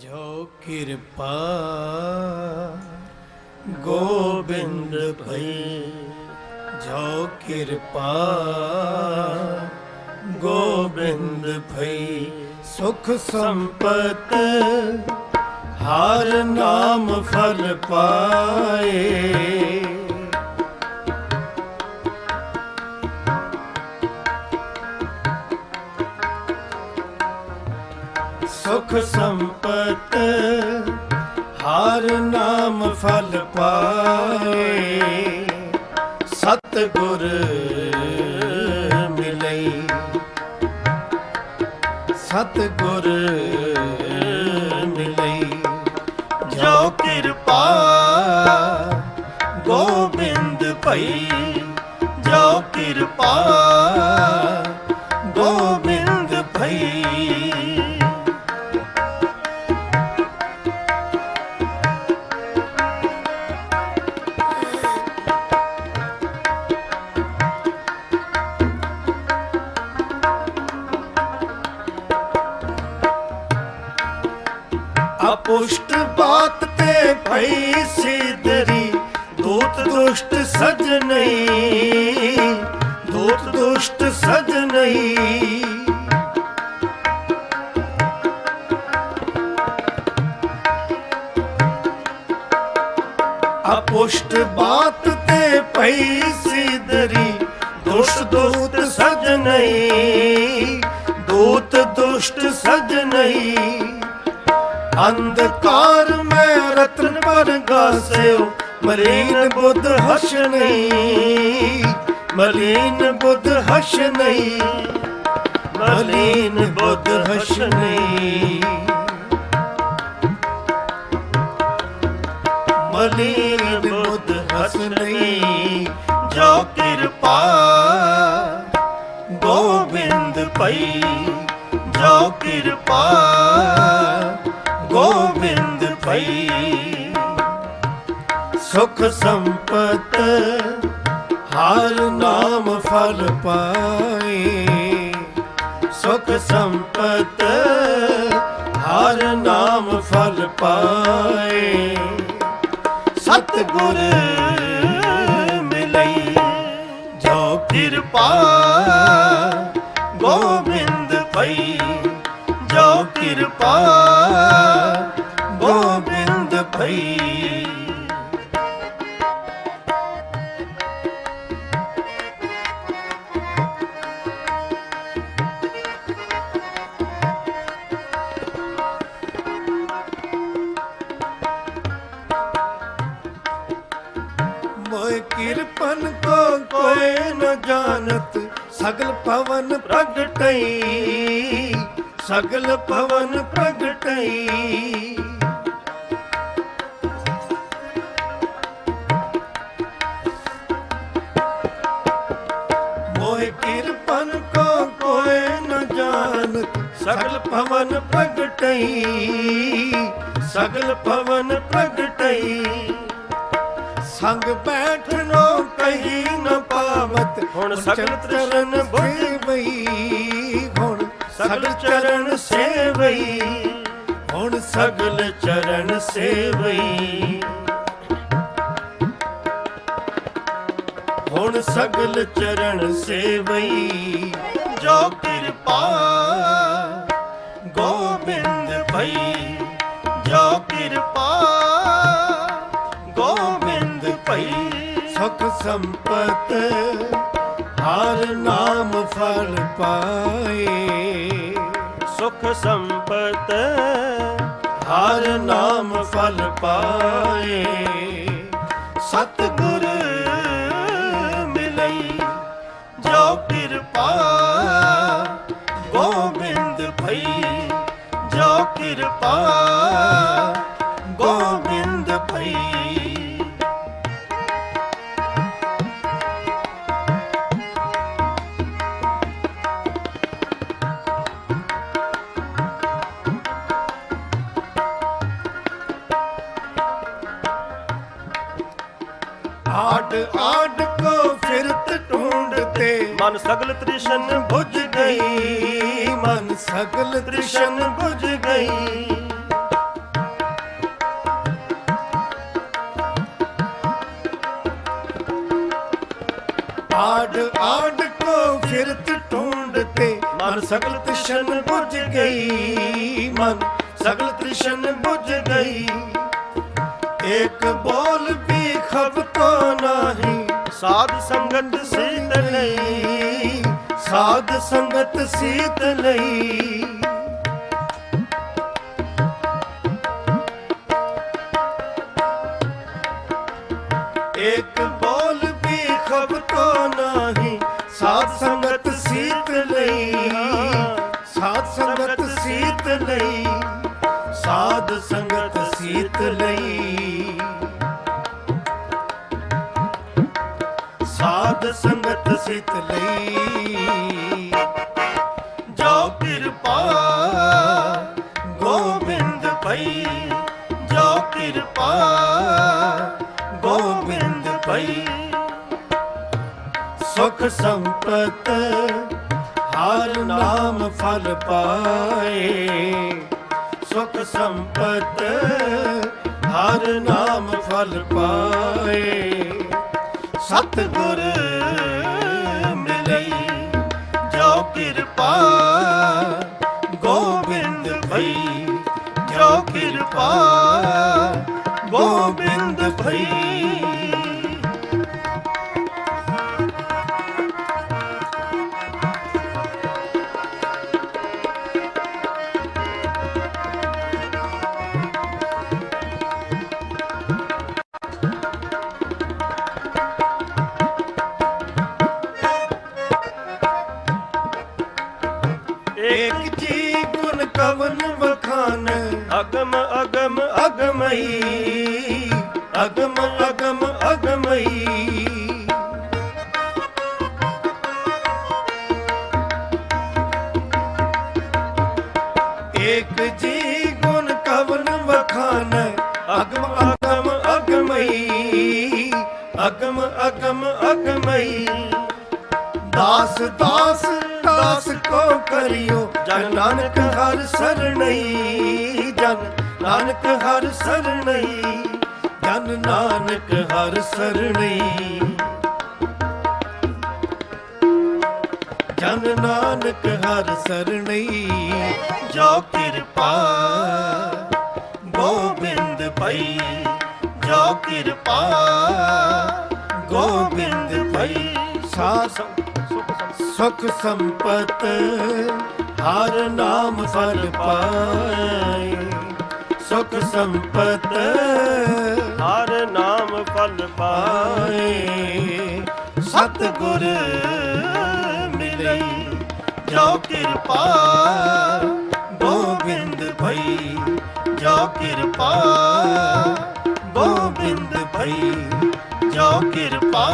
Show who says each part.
Speaker 1: ਜੋ ਕਿਰਪਾ ਗੋਬਿੰਦ ਭਈ ਜੋ ਕਿਰਪਾ ਗੋਬਿੰਦ ਭਈ ਸੁਖ ਸੰਪਤ ਹਰ ਨਾਮ ਫਲ ਪਾਏ। ਸੁਖ ਸੰਪਤ, ਹਰ ਨਾਮ ਫਲ ਪਾਏ। ਸਤ ਗੁਰ ਮਿਲਈ। ਸਤ ਗੁਰ ਮਿਲਈ। ਜੋ ਕਿਰਪਾ ਗੋਬਿੰਦ ਭਈ, ਜੋ ਕਿਰਪਾ ਭਈ ਸਿਦਰੀ, ਦੂਤ ਦੁਸ਼ਟ ਸਜਨਈ ਦੂਤ ਦੁਸ਼ਟ ਸਜਨਈ ਅਪੁਸ਼ਟ ਬਾਤ ਤੇ ਭਈ ਸਿਦਰੀ, ਦੁਸ਼ਟ ਦੂਤ ਸਜਨਈ ਦੂਤ ਦੁਸ਼ਟ ਸਜਨਈ ਅੰਧਕਾਰ ਮੈਂ ਰਤਨ ਪਰ ਗਾਸਿਓ, ਮਲੀਨ ਬੁੱਧ ਹਸਣੀ ਮਲੀਨ ਬੁੱਧ ਹਸਣੀ ਮਲੀਨ ਬੁੱਧ ਹਸਣੀ ਮਲੀਨ ਬੁੱਧ ਹਸਣੀ ਜੋ ਕਿਰਪਾ ਗੋਬਿੰਦ ਪਈ ਜੋ ਕਿਰਪਾ ਗੋਬਿੰਦ ਸੁਖ ਸੰਪਤ ਹਰ ਨਾਮ ਫਲ ਪਾਏ। ਸੁਖ ਸੰਪਤ ਹਰ ਨਾਮ ਫਲ ਪਾਏ। ਸਤ ਗੁਰ ਮਿਲਈ, ਜੋ ਕਿਰਪਾ ਗੋਬਿੰਦ ਪਈ। ਜੋ ਕਿਰਪਾ ਭਈ ਮੋਇ ਕਿਰਪਨ ਕੋ ਕੋਈ ਨ ਜਾਣਤ ਸਗਲ ਪਵਨ ਪ੍ਰਗਟਈ ਸਗਲ ਪਵਨ ਪ੍ਰਗਟਈ। ਸਗਲ ਭਵਨ ਪ੍ਰਗਟਈ ਸਗਲ ਭਵਨ ਪ੍ਰਗਟਈ। ਸੰਗ ਬੈਠਨੋ ਕਹੀ ਨ ਪਾਵਤ
Speaker 2: ਹੁਣ ਸਗਲ
Speaker 1: ਚਰਨ ਬਈ ਹੁਣ ਸਗਲ ਚਰਨ ਸੇਵਈ। ਹੁਣ ਸਗਲ ਚਰਨ ਸੇਵਈ। ਹੁਣ ਸਗਲ ਚਰਨ ਸੇਵਈ। ਜੋ ਕਿਰਪਾ ਭਈ ਜੋ ਕਿਰਪਾ ਗੋਬਿੰਦ ਭਈ। ਸੁਖ ਸੰਪਤ ਹਰ ਨਾਮ ਫਲ ਪਾਏ।
Speaker 2: ਸੁਖ ਸੰਪਤ
Speaker 1: ਹਰ ਨਾਮ ਫਲ ਪਾਏ। ਸਤ ਗੁਰ ਮਿਲਈ ਜੋ ਕਿਰਪਾ ਕਿਰਪਾ ਗੋਬਿੰਦ ਭਈ ਆਡ ਆਡ ਕੋ ਫਿਰਤ ਢੂੰਡਤੇ
Speaker 2: ਮਨ ਸਗਲ ਤ੍ਰਿਸ਼ਨ
Speaker 1: ਬੁਝ ਗਈ ਸਗਲ ਤ੍ਰਿਸ਼ਨ
Speaker 2: ਬੁਝ ਗਈ।
Speaker 1: ਆਡ ਆਡ ਕੋ ਫਿਰਤ ਢੂੰਡ ਤੇ ਮਨ ਸਗਲ ਤ੍ਰਿਸ਼ਨ ਬੁਝ ਗਈ। ਮਨ ਸਗਲ ਤ੍ਰਿਸ਼ਨ ਬੁਝ ਗਈ। ਇੱਕ ਬੋਲ ਵੀ ਖਬ ਕੋ ਨਹੀਂ,
Speaker 2: ਸਾਧ ਸੰਗਤ ਸੀਤ
Speaker 1: ਸਾਧ ਸੰਗਤ ਸੀਤ ਲਈ। ਇੱਕ ਬੋਲ ਵੀ ਖਬ ਕੋ ਨਹੀਂ ਸਾਧ ਸੰਗਤ ਸੀਤ ਲਈ। ਸਾਧ ਸੰਗਤ ਸੀਤ ਲਈ, ਸਾਧ ਸੰਗਤ ਸੀਤ ਲਈ। ਸਾਧ ਸੰਗਤ ਸਿਤ ਲਈ। ਜੋ ਕਿਰਪਾ ਗੋਬਿੰਦ ਪਈ, ਜੋ ਕਿਰਪਾ ਗੋਬਿੰਦ ਪਈ। ਸੁਖ ਸੰਪਤ ਹਰ ਨਾਮ ਫਲ ਪਾਏ। ਸੁਖ ਸੰਪਤ ਹਰ ਨਾਮ ਫਲ ਪਾਏ। ਸਤਿਗੁਰ ਮਿਲਈ ਜੋ ਕਿਰਪਾ ਗੋਬਿੰਦ ਭਈ ਜੋ ਕਿਰਪਾ ਗੋਬਿੰਦ ਭਈ। ਅਗਮਈ, ਅਗਮ ਅਗਮ, ਅਗਮਈ। ਏਕ ਜੀ ਗੁਣ ਕਵਨ ਵਖਾਨ, ਅਗਮ ਅਗਮ, ਅਗਮਈ, ਅਗਮ ਅਗਮ, ਅਗਮਈ। ਦਾਸ ਦਾਸ ਦਾਸ ਕੋ ਕਰਿਓ, ਜਨ ਨਾਨਕ ਹਰ ਸਰਣਈ, ਜਨ ਨਾਨਕ ਹਰ ਸਰਣਈ ਜਨ ਨਾਨਕ ਹਰ ਸਰਣਈ ਜਨ ਨਾਨਕ ਹਰ ਸਰਣਈ ਜੋ ਕਿਰਪਾ ਗੋਬਿੰਦ ਪਈ ਜੋ ਕਿਰਪਾ ਗੋਬਿੰਦ ਪਈ ਸਾਸ ਸੁਖ ਸੰਪਤ, ਹਰ ਨਾਮ ਫਲ ਪਾਏ। ਸੁਖ ਸੰਪਤ।
Speaker 2: ਹਰ ਨਾਮ ਫਲ ਪਾਏ।
Speaker 1: ਪਾਏ ਸਤਿਗੁਰ ਮਿਲੇ ਜੋ ਕਿਰਪਾ ਗੋਬਿੰਦ ਭਈ, ਜੋ ਕਿਰਪਾ ਗੋਬਿੰਦ ਭਈ, ਜੋ ਕਿਰਪਾ